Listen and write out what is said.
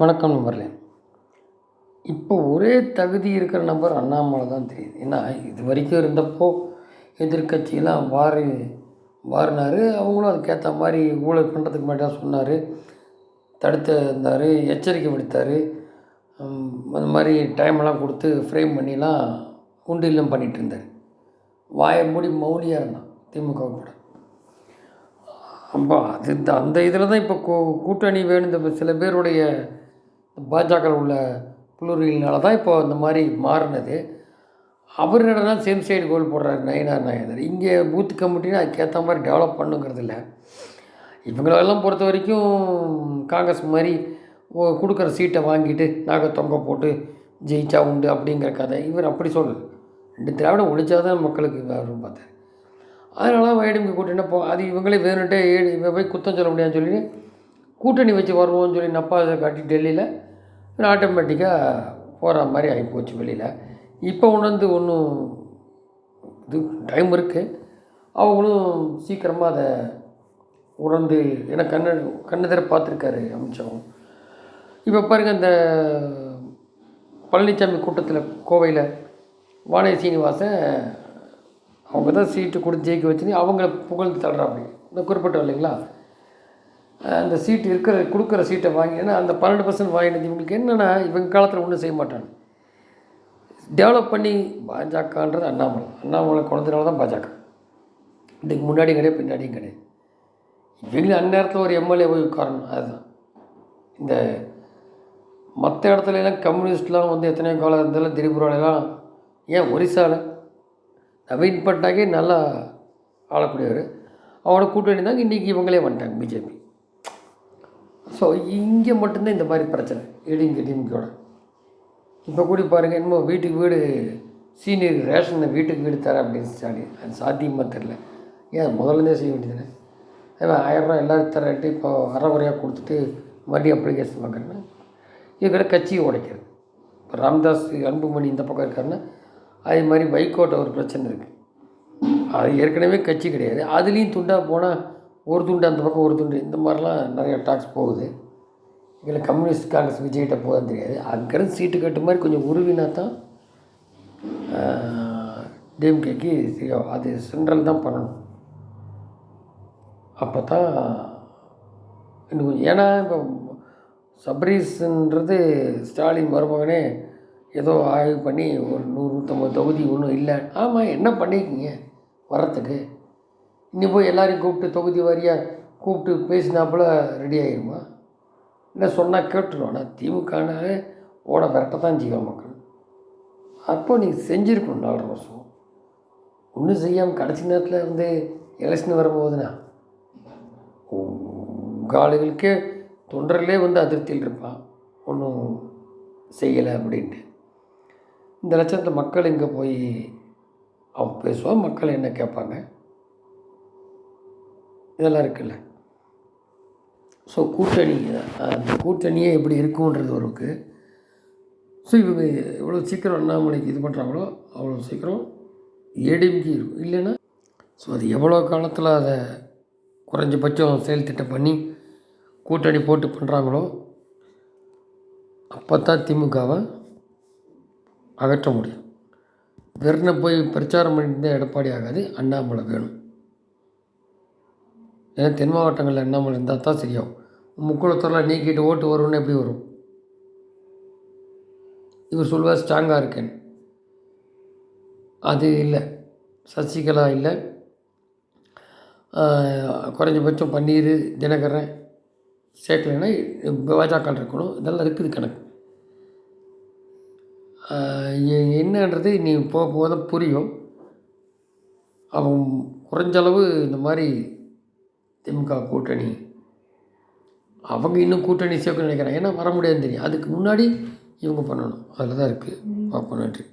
வணக்கம் நம்பர்லேன் இப்போ ஒரே தகுதி இருக்கிற நபர் அண்ணாமலை தான் தெரியுது. ஏன்னா இது வரைக்கும் இருந்தப்போ எதிர்கட்சியெல்லாம் வாரி வாரினார். அவங்களும் அதுக்கேற்ற மாதிரி ஊழல் பண்ணுறதுக்கு மட்டும் சொன்னார். தடுத்து இருந்தார் எச்சரிக்கை விடுத்தார். அந்த மாதிரி டைமெல்லாம் கொடுத்து ஃப்ரேம் பண்ணிலாம் உண்டு இல்லம் பண்ணிகிட்டு இருந்தார். வாயை மூடி மௌனியாக இருந்தான் திமுக கூட அப்போ அது அந்த இதில் தான் இப்போ கூ கூட்டணி வேணும் இந்த சில பேருடைய பாஜக உள்ள புலுரியினால தான் இப்போ இந்த மாதிரி மாறினது. அவர் என்னடனா சேம் சைடு கோல் போடுறாரு நயனார் நாயனர். இங்கே பூத் கமிட்டினா அதுக்கேற்ற மாதிரி டெவலப் பண்ணுங்கிறது இல்லை. இவங்களெல்லாம் பொறுத்த வரைக்கும் காங்கிரஸ் மாதிரி கொடுக்குற சீட்டை வாங்கிட்டு நாங்கள் தொங்க போட்டு ஜெயிச்சா உண்டு அப்படிங்கிற கதை. இவர் அப்படி சொல்லு ரெண்டு திராவிடம் ஒழிச்சா தான் மக்களுக்கு வரும் பார்த்தாரு. அதனால வைடிஎம்கே கூட்டணி போ அது இவங்களே வேணுன்ட்டே ஏடி இவன் போய் குத்தம் சொல்ல முடியாதுன்னு சொல்லி கூட்டணி வச்சு வருவோம்னு சொல்லி நப்பா காட்டி டெல்லியில் ஆட்டோமேட்டிக்காக போகிற மாதிரி ஆகிப்போச்சு வெளியில். இப்போ உணர்ந்து ஒன்றும் இது டைம் இருக்குது அவங்களும் சீக்கிரமாக அதை உணர்ந்து ஏன்னா கண்ண கண்ணெதிர பார்த்துருக்காரு அமித்ஷாவும். இப்போ பாருங்கள் இந்த பழனிசாமி கூட்டத்தில் கோவையில் வானதி சீனிவாசன் அவங்க தான் சீட்டு கொடுத்து ஜெயிக்க வச்சுன்னு அவங்கள புகழ்ந்து தள்ளுறாங்க இந்த குறிப்பிட்டோம் இல்லைங்களா? அந்த சீட்டு இருக்கிற கொடுக்குற சீட்டை வாங்கினா அந்த பன்னெண்டு பர்சன்ட் வாங்கினது இவங்களுக்கு என்னென்னா இவங்க காலத்தில் ஒன்றும் செய்ய மாட்டாங்க. டெவலப் பண்ணி பாஜகன்றது அண்ணாமலை. அண்ணாமலை குழந்தைனால தான் பாஜக. இதுக்கு முன்னாடியும் கிடையாது பின்னாடியும் கிடையாது. இவங்களும் அந்நேரத்தில் ஒரு எம்எல்ஏ போய் உட்காரணும் அதுதான். இந்த மற்ற இடத்துல எல்லாம் கம்யூனிஸ்ட்லாம் வந்து எத்தனையோ காலம் இருந்தாலும் திரிபுராலாம் ஏன் ஒரிசாவில் நவீன் பட்நாயகே நல்லா ஆளக்கூடியவர். அவனை கூட்டணி தாங்க இன்றைக்கி இவங்களே வந்துட்டாங்க பிஜேபி. ஸோ இங்கே மட்டும்தான் இந்த மாதிரி பிரச்சனை. இடிங்க டிமிக்கோட இப்போ கூட பாருங்கள் என்னமோ வீட்டுக்கு வீடு சீனியர் ரேஷன் வீட்டுக்கு வீடு தரேன் அப்படின்னு ஸ்டாலின் அது சாத்தியமாக தெரில ஏன் முதல்லேருந்தே செய்ய வேண்டியதுன்னு அவன் ஆயிரரூவா எல்லோரும் தரட்டு இப்போ அறகுறையாக கொடுத்துட்டு மறுபடியும் அப்ளிகேஷன் வாங்குறேன்னா இதுக்கிட்ட கட்சியை உடைக்கிறது. இப்போ ராம்தாஸ் அன்புமணி இந்த பக்கம் இருக்காருன்னா அதே மாதிரி வைகோட்ட ஒரு பிரச்சனை இருக்குது அது ஏற்கனவே கட்சி கிடையாது. அதுலேயும் துண்டாக போனால் ஒரு துண்டு அந்த பக்கம் ஒரு துண்டு. இந்த மாதிரிலாம் நிறைய டாக்ஸ் போகுது. இதில் கம்யூனிஸ்ட் காங்கிரஸ் விஜய்கிட்ட போதான் தெரியாது. அங்கேருந்து சீட்டு கட்டு மாதிரி கொஞ்சம் உருவினா தான் டிஎம்கேக்கு தெரியும் அது சென்ட்ரல் தான் பண்ணணும். அப்போ தான் இன்னும் கொஞ்சம் ஏன்னா இப்போ சபரீஸ்ன்றது ஸ்டாலின் மருமகனே ஏதோ ஆய்வு பண்ணி ஒரு நூறு நூற்றம்பது தொகுதி ஒன்றும் இல்லை. ஆமாம் என்ன பண்ணியிருக்கீங்க? வரத்துக்கு இன்னி போய் எல்லோரையும் கூப்பிட்டு தொகுதி வாரியாக கூப்பிட்டு பேசினாப்புல ரெடி ஆகிருமா இல்லை சொன்னால் கேட்டுருவோம் ஆனால் திமுகனாலே ஓட விரட்ட தான் செய்வோம் மக்கள். அப்போ நீங்கள் செஞ்சுருக்கணும் நாலரை வருஷம் ஒன்றும் செய்யாமல் கடைசி நேரத்தில் வந்து எலெக்ஷன் வரும்போதுனா காலுகளுக்கே தொண்டர்களே வந்து அதிருப்தியில் இருப்பான். ஒன்றும் செய்யலை அப்படின்ட்டு. இந்த லட்சத்தில் மக்கள் இங்கே போய் அவன் பேசுவான் மக்கள் என்ன கேட்பாங்க? இதெல்லாம் இருக்குல்ல. ஸோ கூட்டணி அந்த கூட்டணியே எப்படி இருக்குன்றது ஒரு இருக்குது ஸோ இவங்க எவ்வளோ சீக்கிரம் அண்ணாமலைக்கு இது பண்ணுறாங்களோ அவ்வளோ சீக்கிரம் ஏடிஎம்கே இருக்கும். இல்லைன்னா ஸோ அது எவ்வளோ காலத்தில் அதை குறைஞ்சபட்சம் செயல் திட்டம் பண்ணி கூட்டணி போட்டு பண்ணுறாங்களோ அப்போ தான் திமுகவை அகற்ற முடியும். வெறும் போய் பிரச்சாரம் பண்ணிட்டு எடப்பாடி ஆகாது அண்ணாமலை வேணும். ஏன்னா தென் மாவட்டங்களில் என்ன இருந்தால் தான் சரியாகும் முக்குளத்தூரில் நீக்கிட்டு ஓட்டு வரும்னு எப்படி வரும்? இவர் சொல்வார் ஸ்ட்ராங்காக இருக்கேன். அது இல்லை. சசிகலா இல்லை. குறைஞ்சபட்சம் பன்னீர் தினகரன் சேர்க்கலைன்னா பாஜக இருக்கணும். இதெல்லாம் இருக்குது கணக்கு. என்னன்றது நீ போக போக தான் புரியும். அவன் குறைஞ்சளவு இந்த மாதிரி திமுக கூட்டணி. அவங்க இன்னும் கூட்டணி சேர்க்கணும்னு நினைக்கிறாங்க. ஏன்னா வர முடியாதுன்னு தெரியும். அதுக்கு முன்னாடி இவங்க பண்ணணும். அதில் தான் இருக்குது பார்ப்போம். நன்றி.